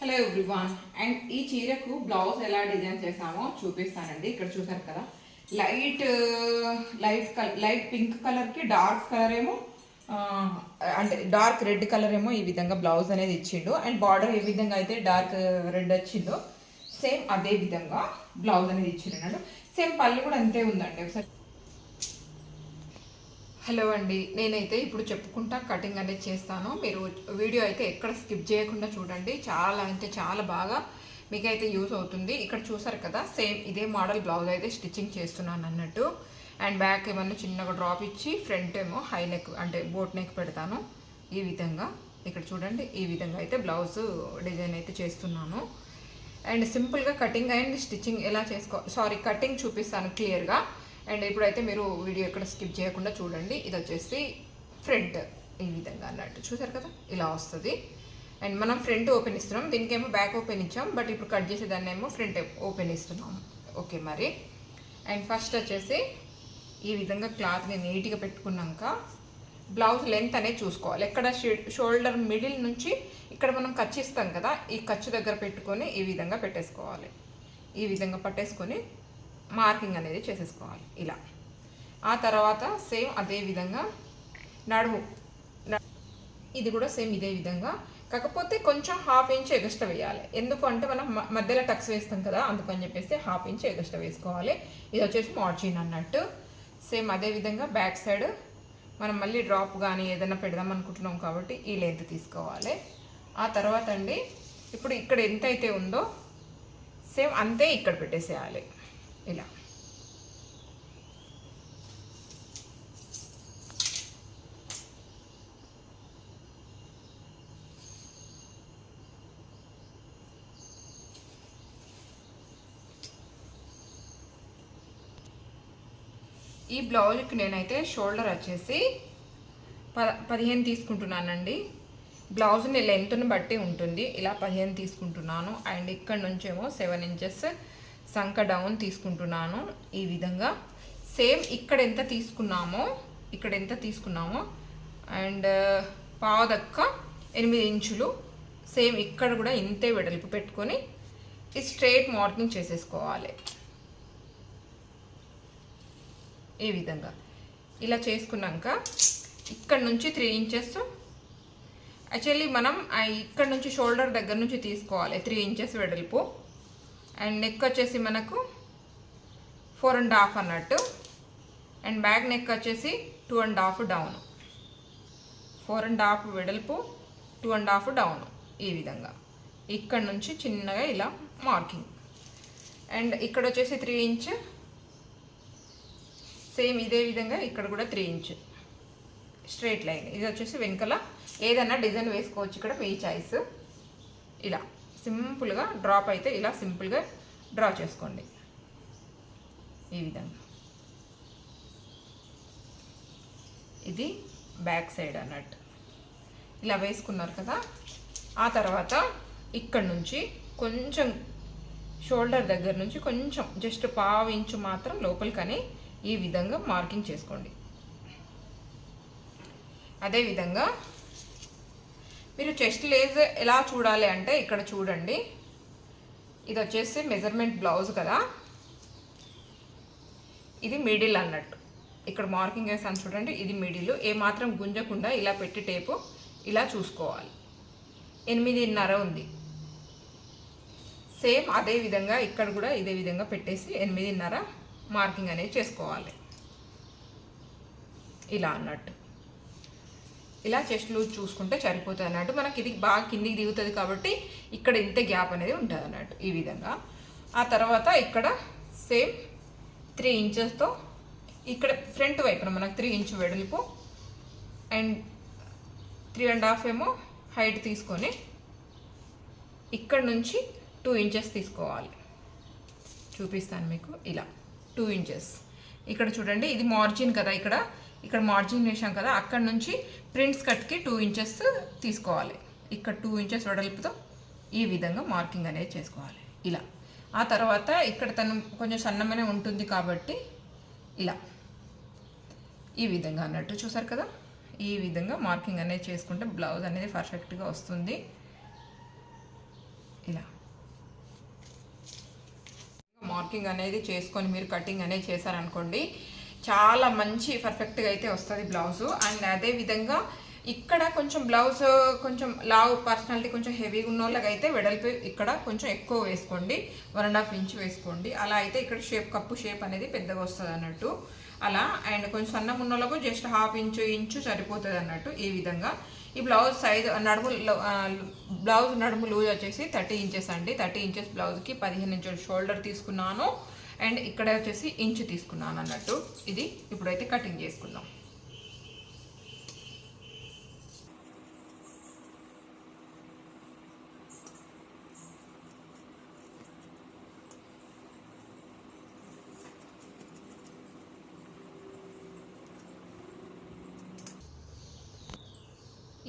Hello everyone and ఈ చీరకు blouse ఎలా డిజైన్ చేసామో చూపిస్తానండి. ఇక్కడ చూసారు కదా. Light light colour light pink కలర్కి డార్క్ కలర్ ఏమో అంటే డార్క్ రెడ్ కలర్ ఏమో ఈ విధంగా బ్లౌజ్ అనేది ఇచ్చిండు. అండ్ బార్డర్ ఏ విధంగా అయితే డార్క్ రెడ్ uh, వచ్చిందో సేమ్ అదే విధంగా బ్లౌజ్ అనేది ఇచ్చిండు సేమ్ పళ్ళు కూడా అంతే ఉందండి. ఒకసారి హలో అండి. నేనైతే ఇప్పుడు చెప్పుకుంటా కటింగ్ అనేది చేస్తాను. మీరు వీడియో అయితే ఎక్కడ స్కిప్ చేయకుండా చూడండి. చాలా అంటే చాలా బాగా మీకైతే యూస్ అవుతుంది. ఇక్కడ చూసారు కదా సేమ్ ఇదే మోడల్ బ్లౌజ్ అయితే స్టిచ్చింగ్ చేస్తున్నాను అన్నట్టు. అండ్ బ్యాక్ ఏమన్నా చిన్నగా డ్రాప్ ఇచ్చి ఫ్రంట్ ఏమో హై నెక్ అంటే బోట్ నెక్ పెడతాను. ఈ విధంగా ఇక్కడ చూడండి ఈ విధంగా అయితే బ్లౌజ్ డిజైన్ అయితే చేస్తున్నాను. అండ్ సింపుల్గా కటింగ్ అండ్ స్టిచ్చింగ్ ఎలా చేసుకో సారీ కటింగ్ చూపిస్తాను క్లియర్గా. అండ్ ఇప్పుడైతే మీరు వీడియో ఎక్కడ స్కిప్ చేయకుండా చూడండి. ఇది వచ్చేసి ఫ్రంట్ ఈ విధంగా అన్నట్టు. చూసారు కదా? ఇలా వస్తుంది. అండ్ మనం ఫ్రంట్ ఓపెన్ ఇస్తున్నాం. దీనికేమో బ్యాక్ ఓపెన్ ఇచ్చాం. బట్ ఇప్పుడు కట్ చేసేదాన్ని ఏమో ఫ్రంట్ ఓపెన్ ఇస్తున్నాం. ఓకే మరి. అండ్ ఫస్ట్ వచ్చేసి ఈ విధంగా క్లాత్ని నీట్గా పెట్టుకున్నాక బ్లౌజ్ లెంత్ అనేది చూసుకోవాలి. ఎక్కడ షోల్డర్ మిడిల్ నుంచి ఇక్కడ మనం ఖర్చు ఇస్తాం కదా ఈ ఖర్చు దగ్గర పెట్టుకొని ఈ విధంగా పెట్టేసుకోవాలి. ఈ విధంగా పట్టేసుకొని మార్కింగ్ అనేది చేసేసుకోవాలి. ఇలా. ఆ తర్వాత సేమ్ అదే విధంగా నడుము. ఇది కూడా సేమ్ ఇదే విధంగా. కాకపోతే కొంచెం హాఫ్ ఇంచ్ ఎగస్ట్రా వేయాలి. ఎందుకంటే మనం మ- మధ్యలో టక్స్ వేస్తాం కదా అందుకని చెప్పేసి హాఫ్ ఇంచ్ ఎగస్ట్రా వేసుకోవాలి. ఇది వచ్చేసి మార్జిన్ అన్నట్టు. సేమ్ అదే విధంగా బ్యాక్ సైడ్ మనం మళ్ళీ డ్రాప్ కానీ ఏదైనా పెడదాం అనుకుంటున్నాం కాబట్టి ఈ లెంత్ తీసుకోవాలి. ఆ తర్వాత అండి ఇప్పుడు ఇక్కడ ఎంత అయితే ఉందో సేమ్ అంతే ఇక్కడ పెట్టేసేయాలి. ఇలా ఈ బ్లౌజ్కి నేనైతే షోల్డర్ వచ్చేసి ప పదిహేను తీసుకుంటున్నానండి. బ్లౌజ్ని లెంత్ని బట్టి ఉంటుంది. ఇలా పదిహేను తీసుకుంటున్నాను. అండ్ ఇక్కడ నుంచేమో సెవెన్ ఇంచెస్ సంక డౌన్ తీసుకుంటున్నాను. ఈ విధంగా సేమ్ ఇక్కడ ఎంత తీసుకున్నామో ఇక్కడ ఎంత తీసుకున్నామో అండ్ పాదక్క ఎనిమిది ఇంచులు. సేమ్ ఇక్కడ కూడా ఇంతే వెడల్పు పెట్టుకొని ఈ స్ట్రేట్ మార్కింగ్ చేసేసుకోవాలి. ఈ విధంగా. ఇలా చేసుకున్నాక ఇక్కడ నుంచి త్రీ ఇంచెస్ యాక్చువల్లీ మనం ఇక్కడ నుంచి షోల్డర్ దగ్గర నుంచి తీసుకోవాలి త్రీ ఇంచెస్ వెడల్పు. అండ్ నెక్ వచ్చేసి మనకు ఫోర్ అండ్ హాఫ్ అన్నట్టు. అండ్ బ్యాక్ నెక్ వచ్చేసి two and half down four and half వెడల్పు టూ అండ్ హాఫ్ డౌన్ ఈ విధంగా. ఇక్కడ నుంచి చిన్నగా ఇలా మార్కింగ్ అండ్ ఇక్కడ వచ్చేసి త్రీ ఇంచ్ సేమ్ ఇదే విధంగా ఇక్కడ కూడా త్రీ ఇంచ్ స్ట్రైట్ లైన్ ఇది వచ్చేసి వెనకాల ఏదైనా డిజైన్ వేసుకోవచ్చు ఇక్కడ మీ చాయిస్ ఇలా. సింపుల్గా డ్రాప్ అయితే ఇలా సింపుల్గా డ్రా చేసుకోండి. ఈ విధంగా. ఇది బ్యాక్ సైడ్ అన్నట్టు. ఇలా వేసుకున్నారు కదా ఆ తర్వాత ఇక్కడ నుంచి కొంచెం షోల్డర్ దగ్గర నుంచి కొంచెం జస్ట్ పావు ఇంచు మాత్రం లోపలికని ఈ విధంగా మార్కింగ్ చేసుకోండి. అదేవిధంగా మీరు చెస్ట్ లేజ్ ఎలా చూడాలి అంటే ఇక్కడ చూడండి. ఇది వచ్చేసి మెజర్మెంట్ బ్లౌజ్ కదా. ఇది మిడిల్ అన్నట్టు. ఇక్కడ మార్కింగ్ వేసాను చూడండి ఇది మిడిల్ ఏ మాత్రం గుంజకుండా ఇలా పెట్టి టేపు ఇలా చూసుకోవాలి. ఎనిమిదిన్నర ఉంది. సేమ్ అదే విధంగా ఇక్కడ కూడా ఇదే విధంగా పెట్టేసి ఎనిమిదిన్నర మార్కింగ్ అనేది చేసుకోవాలి. ఇలా అన్నట్టు. ఇలా చెస్ట్ లూజ్ చూసుకుంటే సరిపోతుంది అన్నట్టు. మనకి ఇది బాగా కిందికి దిగుతుంది కాబట్టి ఇక్కడ ఇంత గ్యాప్ అనేది ఉంటుంది అన్నట్టు ఈ విధంగా. ఆ తర్వాత ఇక్కడ సేమ్ త్రీ ఇంచెస్తో ఇక్కడ ఫ్రంట్ వైపున మనకు త్రీ ఇంచ్ వెడల్పు అండ్ త్రీ అండ్ హాఫ్ ఏమో హైట్ తీసుకొని ఇక్కడ నుంచి టూ ఇంచెస్ తీసుకోవాలి. చూపిస్తాను మీకు. ఇలా టూ ఇంచెస్. ఇక్కడ చూడండి ఇది మార్జిన్ కదా. ఇక్కడ ఇక్కడ మార్జిన్ వేసాం కదా అక్కడ నుంచి ప్రింట్స్ కట్కి టూ ఇంచెస్ తీసుకోవాలి. ఇక్కడ టూ ఇంచెస్ వెడల్పుతో ఈ విధంగా మార్కింగ్ అనేది చేసుకోవాలి. ఇలా. ఆ తర్వాత ఇక్కడ తను కొంచెం సన్నమైన ఉంటుంది కాబట్టి ఇలా. ఈ విధంగా అన్నట్టు చూసారు కదా? ఈ విధంగా మార్కింగ్ అనేది చేసుకుంటే బ్లౌజ్ అనేది పర్ఫెక్ట్గా వస్తుంది. ఇలా. మార్కింగ్ అనేది చేసుకొని మీరు కటింగ్ అనేది చేశారనుకోండి చాలా మంచి పర్ఫెక్ట్గా అయితే వస్తుంది బ్లౌజు అండ్ అదే విధంగా ఇక్కడ కొంచెం బ్లౌజ్ కొంచెం లావ్ పర్సనాలిటీ కొంచెం హెవీగా ఉన్న వాళ్ళకైతే అయితే వెడల్పు ఇక్కడ కొంచెం ఎక్కువ వేసుకోండి. వన్ అండ్ హాఫ్ ఇంచ్ వేసుకోండి. అలా అయితే ఇక్కడ షేప్ కప్పు షేప్ అనేది పెద్దగా వస్తుంది అన్నట్టు. అలా అండ్ కొంచెం సన్నం ఉన్న వాళ్ళకు జస్ట్ హాఫ్ ఇంచు ఇంచు సరిపోతుంది అన్నట్టు ఈ విధంగా. ఈ బ్లౌజ్ సైజ్ నడుము బ్లౌజ్ నడుము లూజ్ వచ్చేసి థర్టీ ఇంచెస్ అండి. థర్టీ ఇంచెస్ బ్లౌజ్కి పదిహేను ఇంచుల షోల్డర్ తీసుకున్నాను. అండ్ ఇక్కడ వచ్చేసి ఇంచు తీసుకున్నాను అన్నట్టు. ఇది ఇప్పుడైతే కటింగ్ చేసుకుందాం.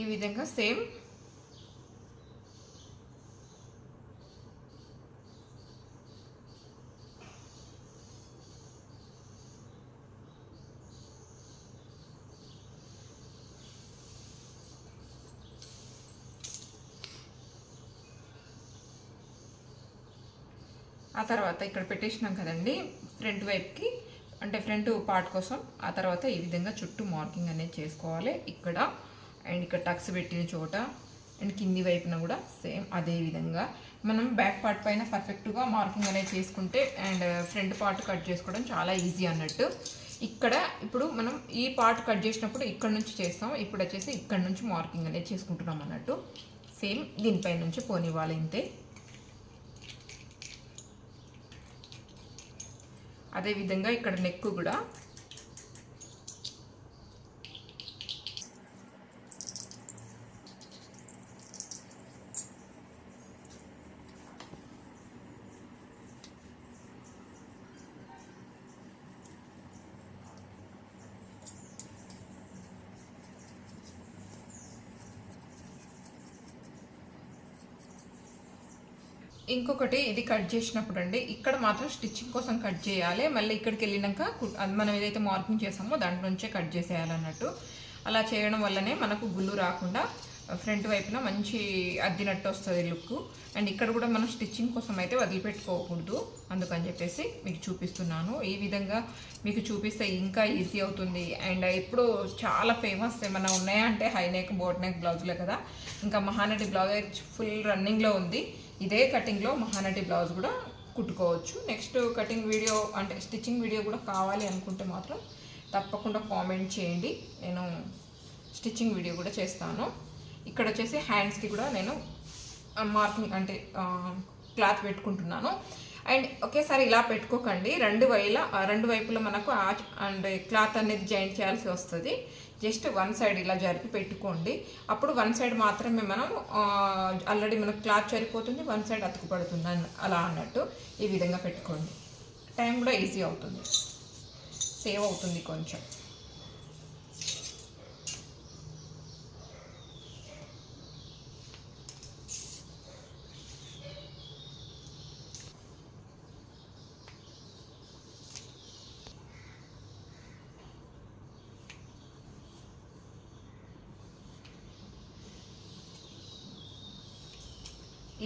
ఈ విధంగా సేమ్ ఆ తర్వాత ఇక్కడ పెట్టేసినాం కదండి ఫ్రంట్ వైపుకి అంటే ఫ్రంట్ పార్ట్ కోసం. ఆ తర్వాత ఈ విధంగా చుట్టూ మార్కింగ్ అనేది చేసుకోవాలి ఇక్కడ. అండ్ ఇక్కడ టక్స్ పెట్టిన చోట అండ్ కింది వైపున కూడా సేమ్ అదే విధంగా. మనం బ్యాక్ పార్ట్ పైన పర్ఫెక్ట్గా మార్కింగ్ అనేది చేసుకుంటే అండ్ ఫ్రంట్ పార్ట్ కట్ చేసుకోవడం చాలా ఈజీ అన్నట్టు. ఇక్కడ ఇప్పుడు మనం ఈ పార్ట్ కట్ చేసినప్పుడు ఇక్కడ నుంచి చేస్తాం ఇప్పుడు వచ్చేసి ఇక్కడ నుంచి మార్కింగ్ అనేది చేసుకుంటున్నాం అన్నట్టు. సేమ్ దీనిపై నుంచి పోనివ్వాలి ఇంతే. అదేవిధంగా ఇక్కడ నెక్ కూడా ఇంకొకటి ఇది కట్ చేసినప్పుడు అండి ఇక్కడ మాత్రం స్టిచ్చింగ్ కోసం కట్ చేయాలి. మళ్ళీ ఇక్కడికి వెళ్ళినాక కు- మనం ఏదైతే మార్కింగ్ చేసామో దాంట్లో నుంచే కట్ చేసేయాలన్నట్టు. అలా చేయడం వల్లనే మనకు గుళ్ళు రాకుండా ఫ్రంట్ వైపున మంచి అద్దినట్టు వస్తుంది లుక్. అండ్ ఇక్కడ కూడా మనం స్టిచ్చింగ్ కోసం అయితే వదిలిపెట్టుకోకూడదు. అందుకని చెప్పేసి మీకు చూపిస్తున్నాను. ఈ విధంగా మీకు చూపిస్తే ఇంకా ఈజీ అవుతుంది. అండ్ ఇప్పుడు చాలా ఫేమస్ ఏమైనా ఉన్నాయా అంటే హై నెక్ బోట్ నెక్ బ్లౌజ్లే కదా. ఇంకా మహానటి బ్లౌజ్ ఫుల్ రన్నింగ్లో ఉంది. ఇదే కటింగ్లో మహానటి బ్లౌజ్ కూడా కుట్టుకోవచ్చు. నెక్స్ట్ కటింగ్ వీడియో అంటే స్టిచ్చింగ్ వీడియో కూడా కావాలి అనుకుంటే మాత్రం తప్పకుండా కామెంట్ చేయండి. నేను స్టిచ్చింగ్ వీడియో కూడా చేస్తాను. ఇక్కడ వచ్చేసి హ్యాండ్స్కి కూడా నేను మార్కింగ్ అంటే క్లాత్ పెట్టుకుంటున్నాను. అండ్ ఒకేసారి ఇలా పెట్టుకోకండి. రెండు వైల రెండు వైపులా మనకు అండ్ క్లాత్ అనేది జాయింట్ చేయాల్సి వస్తుంది. జస్ట్ వన్ సైడ్ ఇలా జరిపి పెట్టుకోండి. అప్పుడు వన్ సైడ్ మాత్రమే మనం ఆల్రెడీ మనకు క్లాత్ సరిపోతుంది వన్ సైడ్ అతుకుపడుతుంది అలా అన్నట్టు ఈ విధంగా పెట్టుకోండి. టైం కూడా ఈజీ అవుతుంది. సేవ్ అవుతుంది కొంచెం.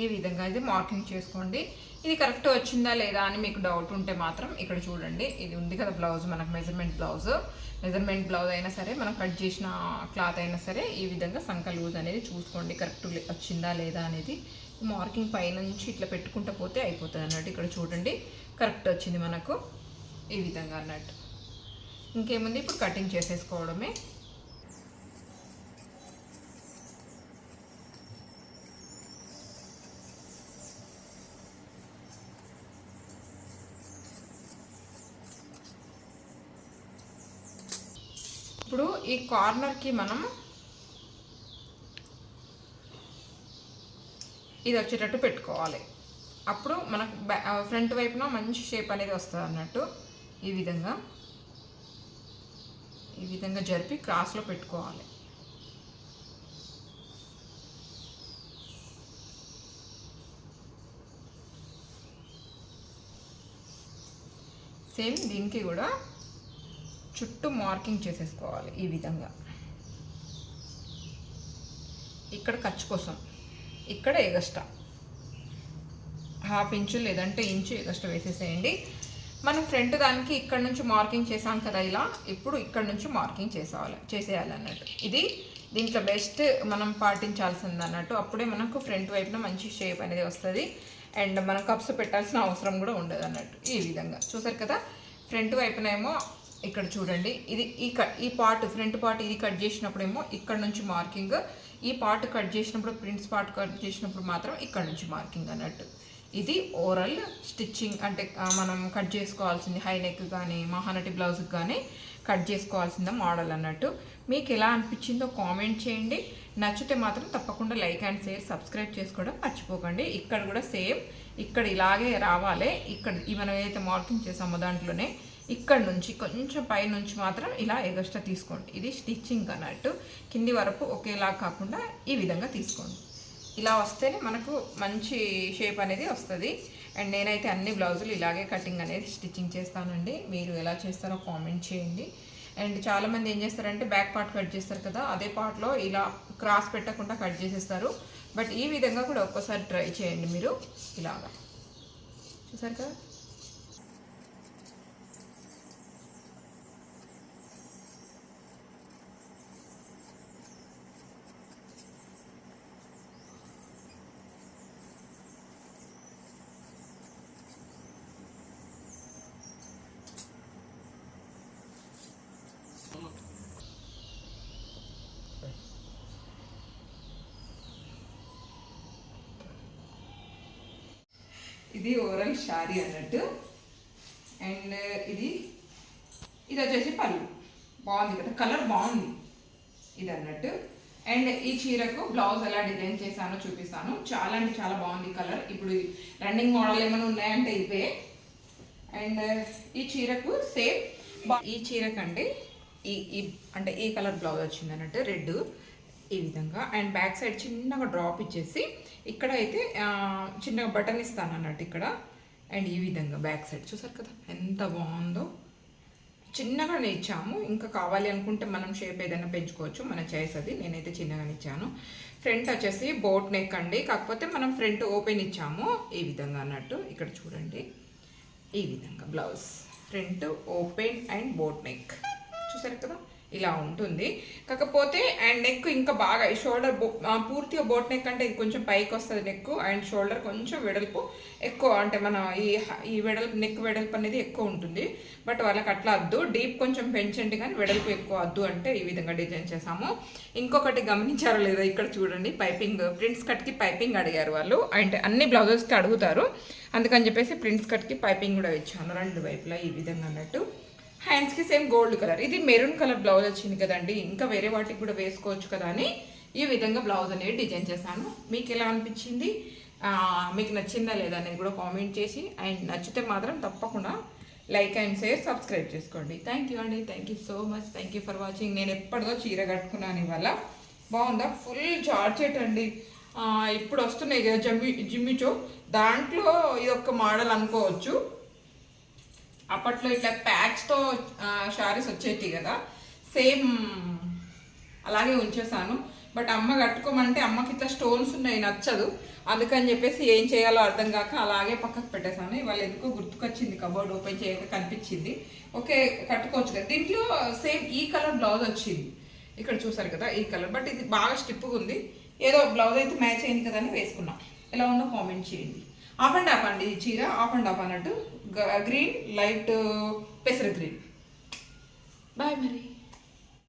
ఈ విధంగా ఇది మార్కింగ్ చేసుకోండి. ఇది కరెక్ట్ వచ్చిందా లేదా అని మీకు డౌట్ ఉంటే మాత్రం ఇక్కడ చూడండి. ఇది ఉంది కదా బ్లౌజ్ మనకు మెజర్మెంట్ బ్లౌజ్ మెజర్మెంట్ బ్లౌజ్ అయినా సరే మనం కట్ చేసిన క్లాత్ అయినా సరే ఈ విధంగా సంక లూజ్ అనేది చూసుకోండి. కరెక్ట్ వచ్చిందా లేదా అనేది మార్కింగ్ పైనుంచి ఇట్లా పెట్టుకుంటూ పోతే అయిపోతుంది అన్నట్టు ఇక్కడ చూడండి. కరెక్ట్ వచ్చింది మనకు ఈ విధంగా అన్నట్టు. ఇంకేముంది? ఇప్పుడు కటింగ్ చేసేసుకోవడమే. ఇప్పుడు ఈ కార్నర్కి మనం ఇది వచ్చేటట్టు పెట్టుకోవాలి. అప్పుడు మనకు బ్యా ఫ్రంట్ వైపున మంచి షేప్ అనేది వస్తుంది అన్నట్టు ఈ విధంగా ఈ విధంగా జరిపి క్రాస్లో పెట్టుకోవాలి. సేమ్ దీనికి కూడా చుట్టూ మార్కింగ్ చేసేసుకోవాలి ఈ విధంగా. ఇక్కడ ఖర్చు కోసం. ఇక్కడ ఎగస్ట్రా హాఫ్ ఇంచు లేదంటే ఇంచు ఎగస్ట్రా వేసేసేయండి. మనం ఫ్రంట్ దానికి ఇక్కడ నుంచి మార్కింగ్ చేసాం కదా ఇలా ఇప్పుడు ఇక్కడ నుంచి మార్కింగ్ చేసేవాలి చేసేయాలి అన్నట్టు ఇది దీంట్లో బెస్ట్ మనం పాటించాల్సింది అన్నట్టు అప్పుడే మనకు ఫ్రంట్ వైపున మంచి షేప్ అనేది వస్తుంది. అండ్ మనం కప్స్ పెట్టాల్సిన అవసరం కూడా ఉండదు అన్నట్టు ఈ విధంగా. చూసారు కదా? ఫ్రంట్ వైపునేమో ఇక్కడ చూడండి. ఇది ఈ కట్ ఈ పార్ట్ ఫ్రంట్ పార్ట్ ఇది కట్ చేసినప్పుడేమో ఇక్కడ నుంచి మార్కింగ్. ఈ పార్ట్ కట్ చేసినప్పుడు ప్రింట్స్ పార్ట్ కట్ చేసినప్పుడు మాత్రం ఇక్కడ నుంచి మార్కింగ్ అన్నట్టు. ఇది ఓవరాల్ స్టిచ్చింగ్ అంటే మనం కట్ చేసుకోవాల్సింది హై నెక్ కానీ మహానటి బ్లౌజ్కి కానీ కట్ చేసుకోవాల్సిందే మోడల్ అన్నట్టు. మీకు ఎలా అనిపించిందో కామెంట్ చేయండి. నచ్చితే మాత్రం తప్పకుండా లైక్ అండ్ షేర్ సబ్స్క్రైబ్ చేసుకోవడం మర్చిపోకండి. ఇక్కడ కూడా సేమ్ ఇక్కడ ఇలాగే రావాలి. ఇక్కడ మనం ఏదైతే మార్కింగ్ చేసామో దాంట్లోనే ఇక్కడ నుంచి కొంచెం పై నుంచి మాత్రం ఇలా ఎగస్ట్రా తీసుకోండి. ఇది స్టిచ్చింగ్ అన్నట్టు. కింది వరకు ఒకేలా కాకుండా ఈ విధంగా తీసుకోండి. ఇలా వస్తేనే మనకు మంచి షేప్ అనేది వస్తుంది. అండ్ నేనైతే అన్ని బ్లౌజులు ఇలాగే కటింగ్ అనేది స్టిచ్చింగ్ చేస్తానండి. మీరు ఎలా చేస్తారో కామెంట్ చేయండి. అండ్ చాలామంది ఏం చేస్తారంటే బ్యాక్ పార్ట్ కట్ చేస్తారు కదా అదే పార్ట్లో ఇలా క్రాస్ పెట్టకుండా కట్ చేసేస్తారు. బట్ ఈ విధంగా కూడా ఒక్కసారి ట్రై చేయండి మీరు. ఇలాగా. చూసారు కదా? ఇది ఓవరాల్ షారీ అన్నట్టు. అండ్ uh, ఇది ఇది వచ్చేసి పళ్ళు. బాగుంది కదా కలర్ బాగుంది. ఇది అన్నట్టు. అండ్ ఈ చీరకు బ్లౌజ్ ఎలా డిజైన్ చేశానో చూపిస్తాను. చాలా అంటే చాలా బాగుంది కలర్ ఇప్పుడు రన్నింగ్ మోడల్ ఏమైనా ఉన్నాయంటే ఇవే. అండ్ uh, ఈ చీరకు సేమ్ ఈ చీరకండి ఈ ఈ అంటే ఈ కలర్ బ్లౌజ్ వచ్చింది అన్నట్టు రెడ్ ఈ విధంగా. అండ్ బ్యాక్ సైడ్ చిన్నగా డ్రాప్ ఇచ్చేసి ఇక్కడ అయితే చిన్నగా బటన్ ఇస్తాను అన్నట్టు ఇక్కడ. అండ్ ఈ విధంగా బ్యాక్ సైడ్ చూసారు కదా ఎంత బాగుందో. చిన్నగానే ఇచ్చాము ఇంకా కావాలి అనుకుంటే మనం షేప్ ఏదైనా పెంచుకోవచ్చు. మన చాయిస్ అది. నేనైతే చిన్నగానే ఇచ్చాను ఫ్రంట్ వచ్చేసి బోట్ నెక్ అండి. కాకపోతే మనం ఫ్రంట్ ఓపెన్ ఇచ్చాము. ఈ విధంగా అన్నట్టు ఇక్కడ చూడండి. ఈ విధంగా blouse. Front open and boat neck. చూసారు కదా? ఇలా ఉంటుంది. కాకపోతే అండ్ నెక్ ఇంకా బాగా ఈ షోల్డర్ పూర్తిగా బోట్ నెక్ అంటే ఇది కొంచెం పైకి వస్తుంది నెక్ అండ్ షోల్డర్ కొంచెం వెడల్పు ఎక్కువ అంటే మన ఈ ఈ వెడల్పు నెక్ వెడల్పు అనేది ఎక్కువ ఉంటుంది. బట్ వాళ్ళకి అట్లా వద్దు. డీప్ కొంచెం పెంచండి కానీ వెడల్పు ఎక్కువ వద్దు అంటే ఈ విధంగా డిజైన్ చేసాము ఇంకొకటి గమనించారో లేదో ఇక్కడ చూడండి. పైపింగ్ ప్రింట్స్ కట్కి పైపింగ్ అడిగారు వాళ్ళు. అండ్ అన్ని బ్లౌజెస్కి అడుగుతారు. అందుకని చెప్పేసి ప్రింట్స్ కట్కి పైపింగ్ కూడా ఇచ్చాను. రెండు వైపులా ఈ విధంగా అన్నట్టు. హ్యాండ్స్కి సేమ్ గోల్డ్ కలర్ ఇది మెరూన్ కలర్ బ్లౌజ్ వచ్చింది కదండి. ఇంకా వేరే వాటికి కూడా వేసుకోవచ్చు కదా అని ఈ విధంగా బ్లౌజ్ అనేది డిజైన్ చేశాను. మీకు ఎలా అనిపించింది? మీకు నచ్చిందా లేదా అనేది కూడా కామెంట్ చేసి అండ్ నచ్చితే మాత్రం తప్పకుండా లైక్ అండ్ షేర్ సబ్స్క్రైబ్ చేసుకోండి. థ్యాంక్ యూ అండి. Thank you so much thank you for watching నేను ఎప్పటిదో చీర కట్టుకున్నాను ఇవాళ. బాగుందా? ఫుల్ జార్జెట్ అండి. ఇప్పుడు వస్తున్నాయి కదా జమ్మి జిమ్మిచో దాంట్లో ఇది ఒక మోడల్ అనుకోవచ్చు. అప్పట్లో ఇట్లా ప్యాచ్తో శారీస్ వచ్చేటి కదా. సేమ్ అలాగే ఉంచేసాను బట్ అమ్మ కట్టుకోమంటే అమ్మకి ఇట్లా స్టోన్స్ ఉన్నాయి నచ్చదు. అందుకని చెప్పేసి ఏం చేయాలో అర్థం కాక అలాగే పక్కకు పెట్టేశాను. ఇవాళ ఎందుకో గుర్తుకొచ్చింది కబోర్డ్ ఓపెన్ చేయక కనిపించింది. ఓకే కట్టుకోవచ్చు కదా. దీంట్లో సేమ్ ఈ కలర్ బ్లౌజ్ వచ్చింది. ఇక్కడ చూసారు కదా ఈ కలర్ బట్ ఇది బాగా స్టిప్గా ఉంది. ఏదో బ్లౌజ్ అయితే మ్యాచ్ అయింది కదా అని వేసుకున్నాం. ఎలా ఉందో కామెంట్ చేయండి. ఆఫ్ అండ్ ఆఫ్ అండి ఈ చీర. ఆఫ్ అండ్ ఆఫ్ అన్నట్టు ಗ್ರೀನ್ ಲೈಟ್ ಪೆಸರು ಗ್ರೀನ್ ಬಾಯ್ ಮರಿ